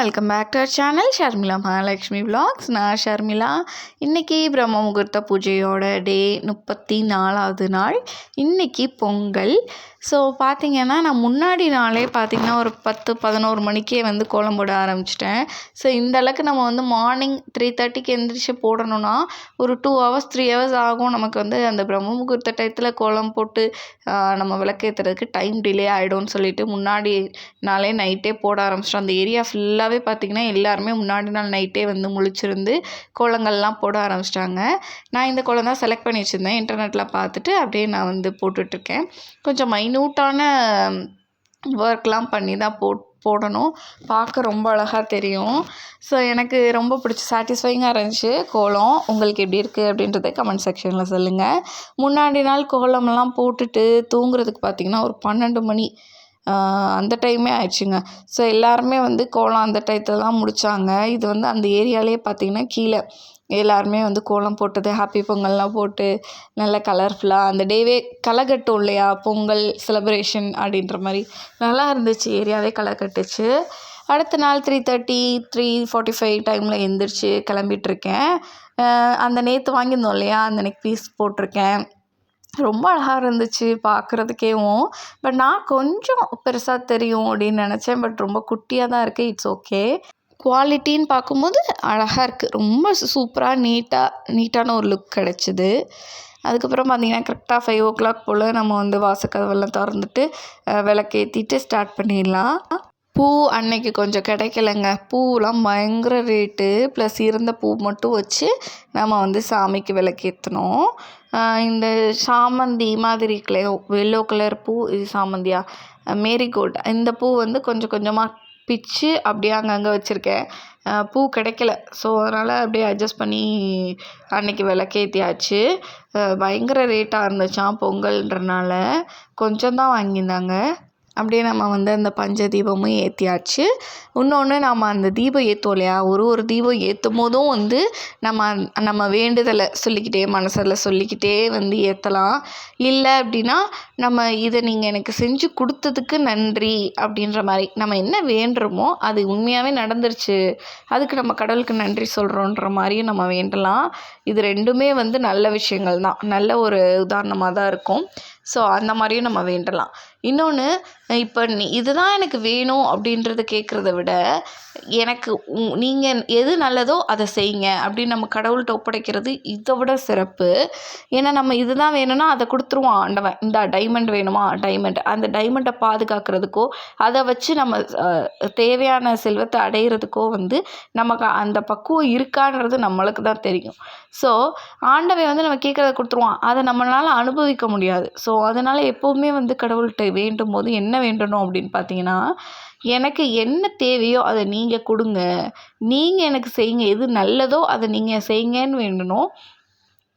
Welcome back to our channel Sharmila Mahalakshmi vlogs நான் ஷர்மிளா இன்றைக்கி பிரம்ம முகூர்த்த பூஜையோட டே முப்பத்தி நாலாவது நாள். இன்றைக்கி பொங்கல். ஸோ பார்த்திங்கன்னா நான் முன்னாடி நாளே பார்த்திங்கன்னா ஒரு பத்து பதினோரு மணிக்கே வந்து கோலம் போட ஆரம்பிச்சிட்டேன். ஸோ இந்த அளவுக்கு நம்ம வந்து மார்னிங் த்ரீ தேர்ட்டிக்கு எந்திரிச்சு போடணும்னா ஒரு டூ ஹவர்ஸ் த்ரீ ஹவர்ஸ் ஆகும். நமக்கு வந்து அந்த பிரம்ம முகூர்த்த டயத்தில் கோலம் போட்டு நம்ம விளக்கேற்றுறதுக்கு டைம் டிலே ஆகிடும்னு சொல்லிட்டு முன்னாடி நாளே நைட்டே போட ஆரம்பிச்சிட்டோம். அந்த ஏரியா ஃபுல்லாக ஃபுல்லாகவே பார்த்திங்கன்னா எல்லாருமே முன்னாடி நாள் நைட்டே வந்து முழிச்சிருந்து கோலங்கள்லாம் போட ஆரம்பிச்சிட்டாங்க. நான் இந்த கோலம் தான் செலக்ட் பண்ணி வச்சுருந்தேன். இன்டர்நெட்டில் பார்த்துட்டு அப்படியே நான் வந்து போட்டுட்ருக்கேன். கொஞ்சம் மைன்யூட்டான ஒர்க்லாம் பண்ணி தான் போட் போடணும். பார்க்க ரொம்ப அழகாக தெரியும். ஸோ எனக்கு ரொம்ப பிடிச்சி சாட்டிஸ்ஃபைங்காக இருந்துச்சு கோலம். உங்களுக்கு எப்படி இருக்குது அப்படின்றத கமெண்ட் செக்ஷனில் சொல்லுங்கள் முன்னாடி நாள் கோலம்லாம் போட்டுட்டு தூங்குறதுக்கு பார்த்திங்கன்னா ஒரு பன்னெண்டு மணி அந்த டைமே ஆயிடுச்சுங்க. ஸோ எல்லாருமே வந்து கோலம் அந்த டயத்தில் தான் முடித்தாங்க இது வந்து அந்த ஏரியாலேயே பார்த்தீங்கன்னா கீழே. எல்லாருமே வந்து கோலம் போட்டது ஹாப்பி பொங்கல்லாம் போட்டு நல்ல கலர்ஃபுல்லாக அந்த டேவே களை கட்டும் இல்லையா? பொங்கல் செலப்ரேஷன் அப்படின்ற மாதிரி. நல்லா இருந்துச்சு ஏரியாவே களை கட்டுச்சு அடுத்த நாள் three thirty three forty five டைமில் எழுந்திரிச்சு கிளம்பிட்டுருக்கேன் அந்த நேற்று வாங்கியிருந்தோம் இல்லையா? அந்த நெக் பீஸ் போட்டிருக்கேன். ரொம்ப அழகாக இருந்துச்சு பார்க்குறதுக்கேவும் பட் நான் கொஞ்சம் பெருசாக தெரியும் அப்படின்னு நினச்சேன். பட் ரொம்ப குட்டியாக தான் இருக்குது இட்ஸ் ஓகே. குவாலிட்டின்னு பார்க்கும்போது அழகாக இருக்குது ரொம்ப சூப்பராக நீட்டாக நீட்டான ஒரு லுக் கிடச்சிது. அதுக்கப்புறம் பார்த்திங்கன்னா கரெக்டாக ஃபைவ் ஓ கிளாக் போல் நம்ம வந்து வாசக்கதவெல்லாம் திறந்துட்டு விளக்கேற்றிட்டு ஸ்டார்ட் பண்ணிடலாம். பூ அன்னைக்கு கொஞ்சம் கிடைக்கலங்க. பூலாம் பயங்கர ரேட்டு ப்ளஸ் இருந்த பூ மட்டும் வச்சு நம்ம வந்து சாமிக்கு விளக்கேற்றினோம் இந்த சாமந்தி மாதிரி இருக்குல்ல எல்லோ கலர் பூ இது சாமந்தியா? மேரிகோல்ட். இந்த பூ வந்து கொஞ்சம் கொஞ்சமாக பிச்சு அப்படியே அங்கங்கே வச்சுருக்கேன். பூ கிடைக்கல. ஸோ அதனால் அப்படியே அட்ஜஸ்ட் பண்ணி அன்னைக்கு விளக்கேற்றியாச்சு பயங்கர ரேட்டாக இருந்துச்சான் பொங்கல்ன்றனால. கொஞ்சம் தான் வாங்கியிருந்தாங்க. அப்படியே நம்ம வந்து அந்த பஞ்ச தீபமும் ஏற்றியாச்சு இன்னொன்று நம்ம அந்த தீபம் ஏற்றுவோம் இல்லையா? ஒரு ஒரு தீபம் ஏற்றும் போதும் வந்து நம்ம நம்ம வேண்டுதலை சொல்லிக்கிட்டே மனசில் சொல்லிக்கிட்டே வந்து ஏற்றலாம் இல்லை அப்படின்னா நம்ம இதை நீங்கள் எனக்கு செஞ்சு கொடுத்ததுக்கு நன்றி அப்படின்ற மாதிரி நம்ம என்ன வேண்டுறோமோ அது உண்மையாகவே நடந்துருச்சு. அதுக்கு நம்ம கடவுளுக்கு நன்றி சொல்கிறோன்ற மாதிரியும் நம்ம வேண்டலாம். இது ரெண்டுமே வந்து நல்ல விஷயங்கள் தான். நல்ல ஒரு உதாரணமாக தான் இருக்கும். ஸோ அந்த மாதிரியும் நம்ம வேண்டலாம். இன்னொன்று இப்போ நீ இதுதான் எனக்கு வேணும் அப்படின்றத கேட்குறத விட எனக்கு நீங்கள் எது நல்லதோ அதை செய்யுங்க அப்படின்னு நம்ம கடவுள்கிட்ட ஒப்படைக்கிறது இதை விட சிறப்பு. ஏன்னா நம்ம இதுதான் வேணும்னா அதை கொடுத்துருவான் ஆண்டவன். இந்த டைமண்ட் வேணுமா? டைமண்ட் அந்த டைமண்டை பாதுகாக்கிறதுக்கோ அதை வச்சு நம்ம தேவையான செல்வத்தை அடையிறதுக்கோ வந்து நமக்கு அந்த பக்குவம் இருக்கான்றது நம்மளுக்கு தான் தெரியும். ஸோ ஆண்டவன் வந்து நம்ம கேட்குறத கொடுத்துருவான். அதை நம்மளால் அனுபவிக்க முடியாது. ஸோ அதனால் எப்போவுமே வந்து கடவுள்கிட்ட வேண்டும் போது என்ன வேண்டணும் அப்படின்னு பார்த்தீங்கன்னா எனக்கு என்ன தேவையோ அதை நீங்கள் கொடுங்க. நீங்கள் எனக்கு செய்யுங்க. எது நல்லதோ அதை நீங்கள் செய்யுங்கன்னு வேண்டணும்.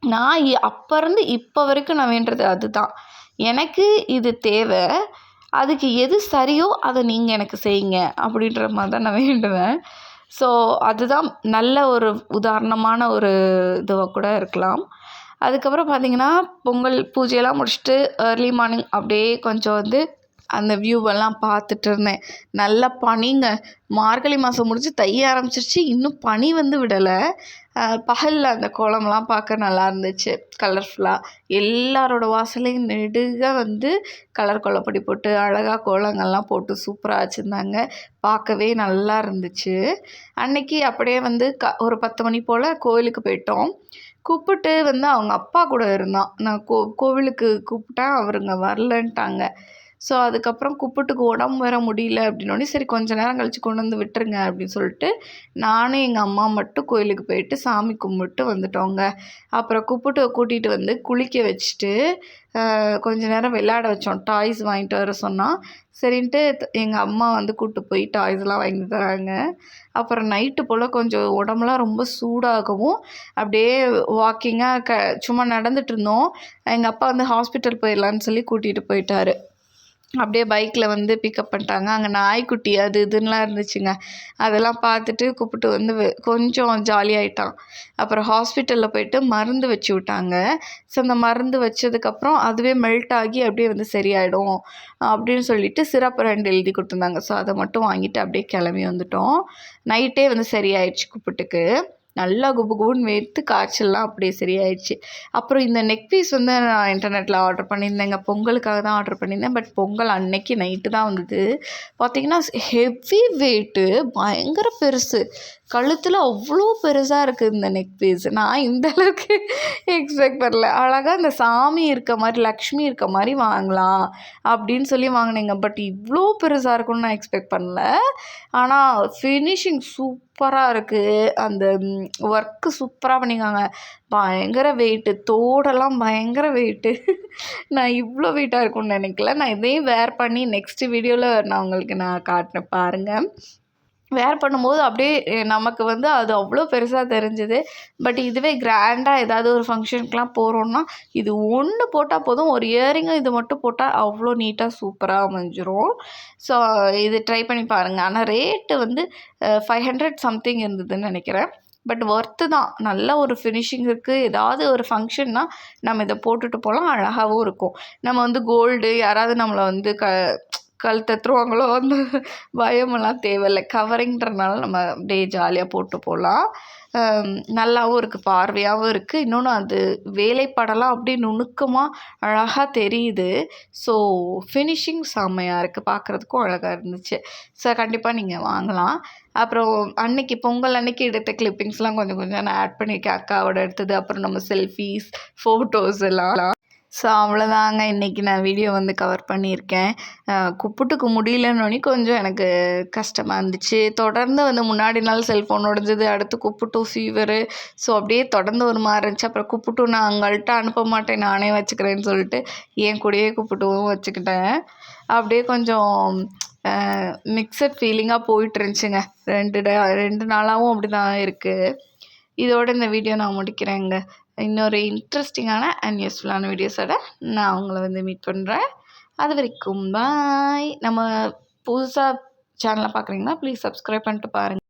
நான் இ- அப்போ இருந்து இப்போ வரைக்கும் நான் வேண்டுறது அதுதான். எனக்கு இது தேவை. அதுக்கு எது சரியோ அதை நீங்கள் எனக்கு செய்யுங்க அப்படின்ற மாதிரி தான் நான் வேண்டுவேன். ஸோ அதுதான் நல்ல ஒரு உதாரணமான ஒரு இதுவாக கூட இருக்கலாம். அதுக்கப்புறம் பார்த்தீங்கன்னா பொங்கல் பூஜையெல்லாம் முடிச்சுட்டு ஏர்லி மார்னிங் அப்படியே கொஞ்சம் வந்து அந்த வியூவெல்லாம் பார்த்துட்டு இருந்தேன். நல்லா பனிங்க. மார்கழி மாதம் முடிஞ்சு தைய ஆரம்பிச்சிருச்சு. இன்னும் பனி வந்து விடலை. பகலில் அந்த கோலம்லாம் பார்க்க நல்லா இருந்துச்சு. கலர்ஃபுல்லாக எல்லாரோட வாசலையும் நெடுக வந்து கலர் கோலப்பொடி போட்டு அழகாக கோலங்கள்லாம் போட்டு சூப்பராக வச்சுருந்தாங்க. பார்க்கவே நல்லா இருந்துச்சு. அன்னைக்கு அப்படியே வந்து க ஒரு பத்து மணி போல் கோயிலுக்கு போயிட்டோம். கூப்பிட்டு வந்து அவங்க அப்பா கூட இருந்தான். நான் கோ கோவிலுக்கு கூப்பிட்டேன் அவருங்க வரலன்ட்டாங்க. ஸோ அதுக்கப்புறம் கூப்பிட்டுக்கு உடம்பு வேற முடியல அப்படின்னோடனே சரி கொஞ்ச நேரம் கழித்து கொண்டு வந்து விட்டுருங்க அப்படின்னு சொல்லிட்டு நானும் எங்கள் அம்மா மட்டும் கோயிலுக்கு போயிட்டு சாமி கும்பிட்டு வந்துட்டோங்க. அப்புறம் கூப்பிட்டு கூட்டிகிட்டு வந்து குளிக்க வச்சுட்டு கொஞ்ச நேரம் விளையாட வச்சோம். டாய்ஸ் வாங்கிட்டு வர சொன்னால் சரின்ட்டு எங்கள் அம்மா வந்து கூப்பிட்டு போய் டாய்ஸ்லாம் வாங்கி தராங்க அப்புறம் நைட்டு போல் கொஞ்சம் உடம்புலாம் ரொம்ப சூடாகவும் அப்படியே வாக்கிங்காக க சும்மா நடந்துட்டு இருந்தோம். எங்கள் அப்பா வந்து ஹாஸ்பிட்டல் போயிடலான்னு சொல்லி கூட்டிகிட்டு போயிட்டாரு. அப்படியே பைக்கில் வந்து பிக்கப் பண்ணிட்டாங்க. அங்கே நாய்க்குட்டி அது இதுன்னெலாம் இருந்துச்சுங்க. அதெல்லாம் பார்த்துட்டு கூப்பிட்டு வந்து கொஞ்சம் ஜாலியாயிட்டான் அப்புறம் ஹாஸ்பிட்டலில் போயிட்டு மருந்து வச்சு விட்டாங்க. ஸோ அந்த மருந்து வச்சதுக்கப்புறம் அதுவே மெல்ட் ஆகி அப்படியே வந்து சரியாயிடும் அப்படின்னு சொல்லிட்டு சிறப்பு ரெண்டு எழுதி கொடுத்துருந்தாங்க. ஸோ அதை மட்டும் வாங்கிட்டு அப்படியே கிளம்பி வந்துட்டோம். நைட்டே வந்து சரியாயிடுச்சு கூப்பிட்டுக்கு. நல்லா குபு குபுன்னு வேர்த்து காய்ச்சல்லாம் அப்படியே சரியாயிடுச்சு. அப்புறம் இந்த நெக் பீஸ் வந்து நான் இன்டர்நெட்டில் ஆர்டர் பண்ணியிருந்தேங்க. பொங்கலுக்காக தான் ஆர்டர் பண்ணியிருந்தேன். பட் பொங்கல் அன்னைக்கு நைட்டு தான் வந்தது. பார்த்தீங்கன்னா ஹெவி வெயிட்டு பயங்கர பெருசு. கழுத்தில் அவ்வளோ பெருசாக இருக்குது இந்த நெக் பீஸ் நான் இந்த அளவுக்கு எக்ஸ்பெக்ட் பண்ணல. அழகாக இந்த சாமி இருக்க மாதிரி லக்ஷ்மி இருக்க மாதிரி வாங்கலாம் அப்படின்னு சொல்லி வாங்கினேங்க. பட் இவ்வளோ பெருசாக இருக்கும்னு நான் எக்ஸ்பெக்ட் பண்ணல. ஆனால் ஃபினிஷிங் சூப்பராக இருக்குது அந்த ஒர்க்கு சூப்பராக பண்ணியிருக்காங்க பயங்கர வெயிட்டு தோடெல்லாம் பயங்கர வெயிட்டு நான் இவ்வளோ வெயிட்டாக இருக்கும்னு நினைக்கல. நான் இதையும் வேர் பண்ணி நெக்ஸ்ட் வீடியோவில் நான் உங்களுக்கு நான் காட்டினேன் பாருங்கள் வேர் பண்ணும்போது அப்படியே நமக்கு வந்து அது அவ்வளோ பெருசாக தெரிஞ்சுது. பட் இதுவே கிராண்டாக ஏதாவது ஒரு ஃபங்க்ஷனுக்குலாம் போகிறோன்னா இது ஒன்று போட்டால் போதும். ஒரு இயரிங்கும் இது மட்டும் போட்டால் அவ்வளோ நீட்டாக சூப்பராக அமைஞ்சிரும். ஸோ இது ட்ரை பண்ணி பாருங்கள் ஆனால் ரேட்டு வந்து ஃபைவ் ஹண்ட்ரட் சம்திங் இருந்ததுன்னு நினைக்கிறேன். பட் ஒர்த்து தான். நல்ல ஒரு ஃபினிஷிங் இருக்குது ஏதாவது ஒரு ஃபங்க்ஷன்னா நம்ம இதை போட்டுட்டு போகலாம். அழகாகவும் இருக்கும். நம்ம வந்து கோல்டு யாராவது நம்மளை வந்து க கழுத்தத்துருவாங்களோ அந்த பயமெல்லாம் தேவையில்லை. கவரிங்கிறனால நம்ம அப்படியே ஜாலியாக போட்டு போகலாம் நல்லாவும் இருக்குது பார்வையாகவும் இருக்குது இன்னொன்று அது வேலைப்பாடெல்லாம் அப்படியே நுணுக்கமாக அழகாக தெரியுது. ஸோ ஃபினிஷிங் செம்மையாக இருக்குது பார்க்குறதுக்கும் அழகாக இருந்துச்சு. ஸோ கண்டிப்பாக நீங்கள் வாங்கலாம். அப்புறம் அன்னைக்கு பொங்கல் அன்னைக்கு எடுத்த கிளிப்பிங்ஸ்லாம் கொஞ்சம் கொஞ்சம் நான் ஆட் பண்ணியிருக்கேன் அக்காவோட எடுத்தது. அப்புறம் நம்ம செல்ஃபீஸ் ஃபோட்டோஸ் எல்லாம். ஸோ அவ்வளோதாங்க இன்றைக்கி நான் வீடியோ வந்து கவர் பண்ணியிருக்கேன். கூப்பிட்டுக்கு குப்புட்டுக்கு முடியலன்னொன்னே கொஞ்சம் எனக்கு கஷ்டமாக இருந்துச்சு. தொடர்ந்து வந்து முன்னாடி நாள் செல்ஃபோன் உடஞ்சது அடுத்து குப்புட்டு ஃபீவரு ஸோ அப்படியே தொடர்ந்து ஒரு மாதிரி இருந்துச்சு. அப்புறம் குப்புட்டு நான் அவங்கள்ட்ட அனுப்ப மாட்டேன். நானே வச்சுக்கிறேன்னு சொல்லிட்டு என் கூடயே குப்புட்டுவும் வச்சுக்கிட்டேன். அப்படியே கொஞ்சம் மிக்சட் ஃபீலிங்காக போயிட்டு இருந்துச்சுங்க. ரெண்டு ரெண்டு நாளாகவும் அப்படி தான் இருக்குது இதோட இந்த வீடியோ நான் முடிக்கிறேங்க. இன்னொரு இன்ட்ரெஸ்டிங்கான அண்ட் யூஸ்ஃபுல்லான வீடியோஸோட நான் உங்களை வந்து மீட் பண்ணுறேன் அது வரைக்கும் பாய் நம்ம புதுசாக சேனலை பார்க்குறீங்கன்னா ப்ளீஸ் சப்ஸ்கிரைப் பண்ணிட்டு பாருங்கள்